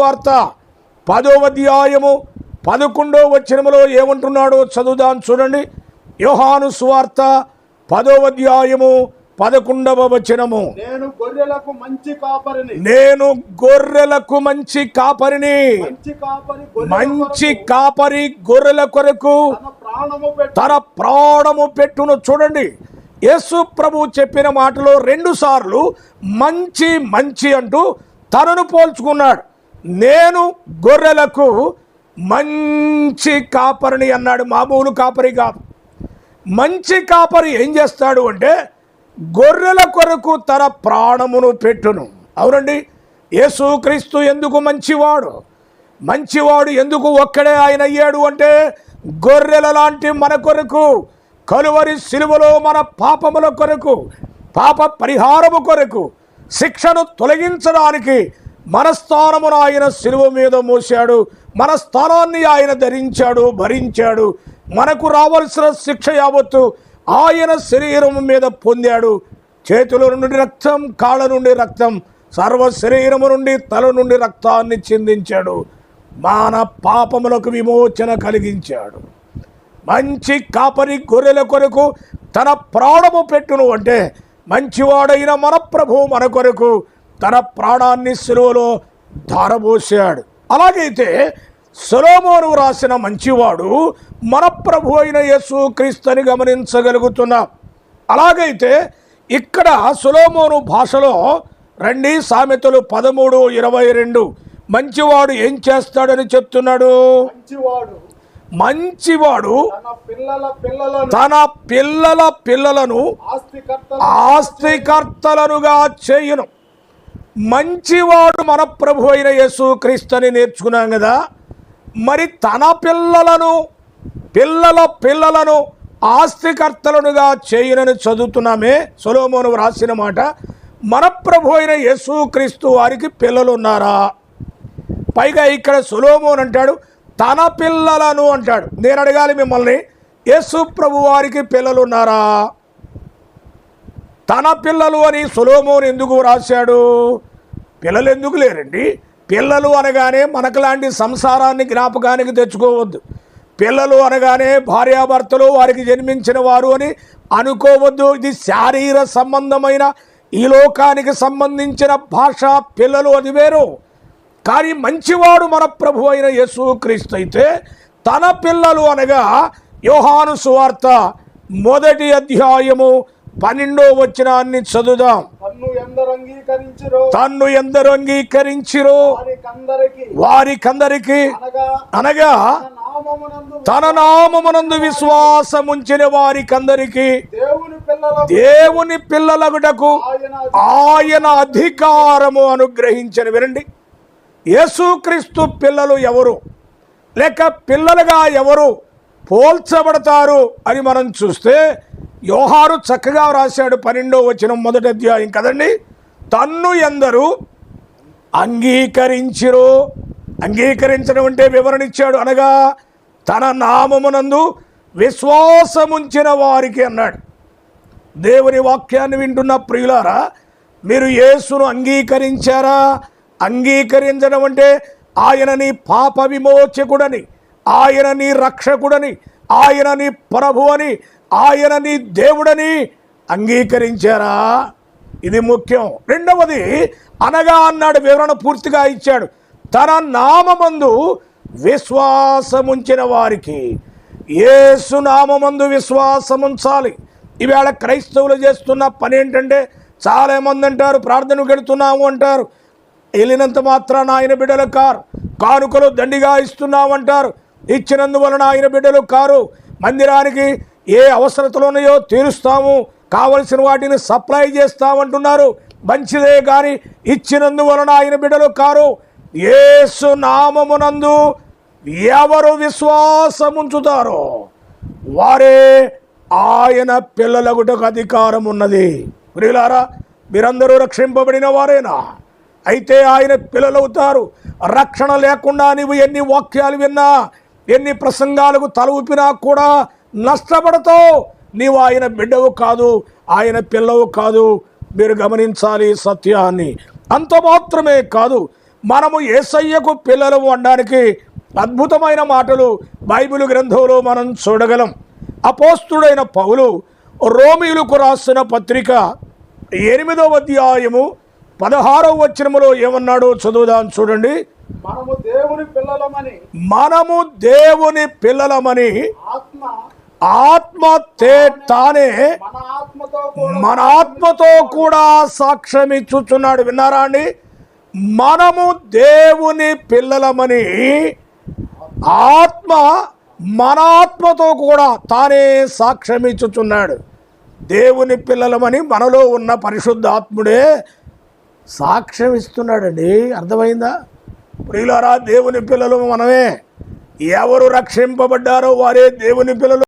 వార్త. పదో అధ్యాయము పదకొండో వచనములో ఏమంటున్నాడో చదువుదాం చూడండి. యోహాను సువార్త పదో అధ్యాయము పదకొండవ వచనము. నేను గొర్రెలకు మంచి కాపరిని. నేను గొర్రెలకు మంచి కాపరిని. మంచి కాపరి గొర్రెల కొరకు. తన ప్రాణము పెట్టును చూడండి. యేసు ప్రభు చెప్పిన మాటలో రెండు సార్లు మంచి మంచి అంటూ తనను పోల్చుకున్నాడు. నేను గొర్రెలకు మంచి కాపరిని అన్నాడు. మామూలు కాపరి కాదు. మంచి కాపరి ఏం చేస్తాడు అంటే గొర్రెల కొరకు తన ప్రాణమును పెట్టును. అవునండి. యేసుక్రీస్తు ఎందుకు మంచివాడు? మంచివాడు ఎందుకు ఒక్కడే ఆయన అయ్యాడు అంటే గొర్రెల లాంటి మన కొరకు కలువరి సిలువలో మన పాపముల కొరకు పాప పరిహారము కొరకు శిక్షను తొలగించడానికి మన స్థానమును ఆయన సిలువ మీద మోశాడు. మన స్థానాన్ని ఆయన ధరించాడు భరించాడు. మనకు రావలసిన శిక్ష యావత్తు ఆయన శరీరం మీద పొందాడు. చేతుల నుండి రక్తం కాళ్ళ నుండి రక్తం సర్వ శరీరము నుండి తల నుండి రక్తాన్ని చిందించాడు. మాన పాపములకు విమోచన కలిగించాడు. మంచి కాపరి గొర్రెల కొరకు తన ప్రాణము పెట్టును అంటే మంచివాడైన మన ప్రభు మన కొరకు తన ప్రాణాన్ని శిలువలో ధారబోసాడు. అలాగైతే సొలోమోను రాసిన మంచివాడు మన ప్రభు అయిన యేసు క్రీస్తుని గమనించగలుగుతున్నాం. అలాగైతే ఇక్కడ సొలోమోను భాషలో రండి సామెతలు పదమూడు ఇరవై రెండు. మంచివాడు ఏం చేస్తాడని చెప్తున్నాడు? మంచివాడు. మంచివాడు తన పిల్లల పిల్లలను తన పిల్లల పిల్లలను ఆస్తికర్త ఆస్తికర్తలనుగా చేయును. మంచివాడు మన ప్రభు అయిన యేసు క్రీస్తుని నేర్చుకున్నాం కదా. మరి తన పిల్లలను పిల్లల పిల్లలను ఆస్తికర్తలనుగా చేయునని చదువుతున్నామే. సొలోమోను వ్రాసిన మాట మన ప్రభు అయిన యేసు క్రీస్తు వారికి పిల్లలు ఉన్నారా పైగా ఇక్కడ సులోమోన్ అంటాడు తన పిల్లలను అంటాడు. నేను అడగాలి మిమ్మల్ని యేసు ప్రభు వారికి పిల్లలు ఉన్నారా తన పిల్లలు అని సులోమోన్ ఎందుకు రాశాడు? పిల్లలు ఎందుకు లేరండి? పిల్లలు అనగానే మనకులాంటి సంసారాన్ని జ్ఞాపకానికి తెచ్చుకోవద్దు. పిల్లలు అనగానే భార్యాభర్తలు వారికి జన్మించిన వారు అని అనుకోవద్దు. ఇది శారీర సంబంధమైన ఈ లోకానికి సంబంధించిన భాష. పిల్లలు అది వేరు. కానీ మంచివాడు మన ప్రభు అయిన యేసు క్రీస్తు అయితే తన పిల్లలు అనగా యోహాను సువార్త మొదటి అధ్యాయము పన్నెండో వచనాన్ని చదువుదాం. తన్ను ఎందరు అంగీకరించిరో? వారికందరికి. అనగా తన నామమునందు విశ్వాసముంచిన వారికందరికి దేవుని పిల్లల దేవుని పిల్లలగుటకు ఆయన ఆయన అధికారము అనుగ్రహించని వినండి. యేసుక్రీస్తు పిల్లలు ఎవరు? లేక పిల్లలుగా ఎవరు పోల్చబడతారు అని మనం చూస్తే యోహారు చక్కగా రాశాడు పన్నెండో వచ్చిన మొదటి అధ్యాయం కదండి? తన్ను ఎందరు అంగీకరించిరో. అంగీకరించడం అంటే వివరణ ఇచ్చాడు అనగా తన నామమునందు విశ్వాసముంచిన వారికి అన్నాడు. దేవుని వాక్యాన్ని వింటున్న ప్రియులారా మీరు యేసును అంగీకరించారా? అంగీకరించడం అంటే ఆయన నీ పాప విమోచకుడని ఆయన నీ రక్షకుడని ఆయన నీ ప్రభు అని ఆయన నీ దేవుడని అంగీకరించారా? ఇది ముఖ్యం. రెండవది అనగా అన్నాడు వివరణ పూర్తిగా ఇచ్చాడు. తన నామమందు విశ్వాసముంచిన వారికి ఏసు నామమందు విశ్వాసముంచాలి. ఈవేళ క్రైస్తవులు చేస్తున్న పని ఏంటంటే చాలామంది అంటారు ప్రార్థనకు వెళుతున్నాము అంటారు. వెళ్ళినంత మాత్రాన ఆయన బిడ్డల కారు కానుకలు దండిగా ఇస్తున్నామంటారు ఇచ్చినందువలన ఆయన బిడ్డలు కారు మందిరానికి ఏ అవసరతలు ఉన్నాయో తీరుస్తాము. కావలసిన వాటిని సప్లై చేస్తామంటున్నారు. మంచిదే కానీ ఇచ్చినందువలన ఆయన బిడ్డలు కారు ఏసు నామమునందు ఎవరు విశ్వాసముంచుతారో వారే ఆయన పిల్లలగుటకు అధికారం ఉన్నది ప్రియులారా మీరందరూ రక్షింపబడిన వారేనా? అయితే ఆయన పిల్లలవుతారు. రక్షణ లేకుండా నీవు ఎన్ని వాక్యాలు విన్నా ఎన్ని ప్రసంగాలకు తల ఊపినా కూడా నష్టపడతావు. నీవు ఆయన బిడ్డవు కాదు ఆయన పిల్లవు కాదు. మీరు గమనించాలి సత్యాన్ని. అంత మాత్రమే కాదు మనము ఏసయ్యకు పిల్లలు అనడానికి అద్భుతమైన మాటలు బైబిల్ గ్రంథంలో మనం చూడగలం. అపోస్తుడైన పౌలు రోమిలకు రాసిన పత్రిక ఎనిమిదవ అధ్యాయము పదహారవ వచనములో ఏమన్నాడో చదువుదాం చూడండి. మనము దేవుని పిల్లలమని మనము దేవుని పిల్లలమని ఆత్మ తానే మన ఆత్మతో కూడా మన ఆత్మతో కూడా సాక్ష్యం ఇచ్చుచున్నాడు విన్నారా అండి? మనము దేవుని పిల్లలమని ఆత్మ మన ఆత్మతో కూడా తానే సాక్ష్యం ఇచ్చుచున్నాడు దేవుని పిల్లలమని మనలో ఉన్న పరిశుద్ధాత్ముడే సాక్ష్యం ఇస్తున్నాడండి అర్థమైందా? ప్రియులారా దేవుని పిల్లలు మనమే. ఎవరు రక్షింపబడ్డారో వారే దేవుని పిల్లలు.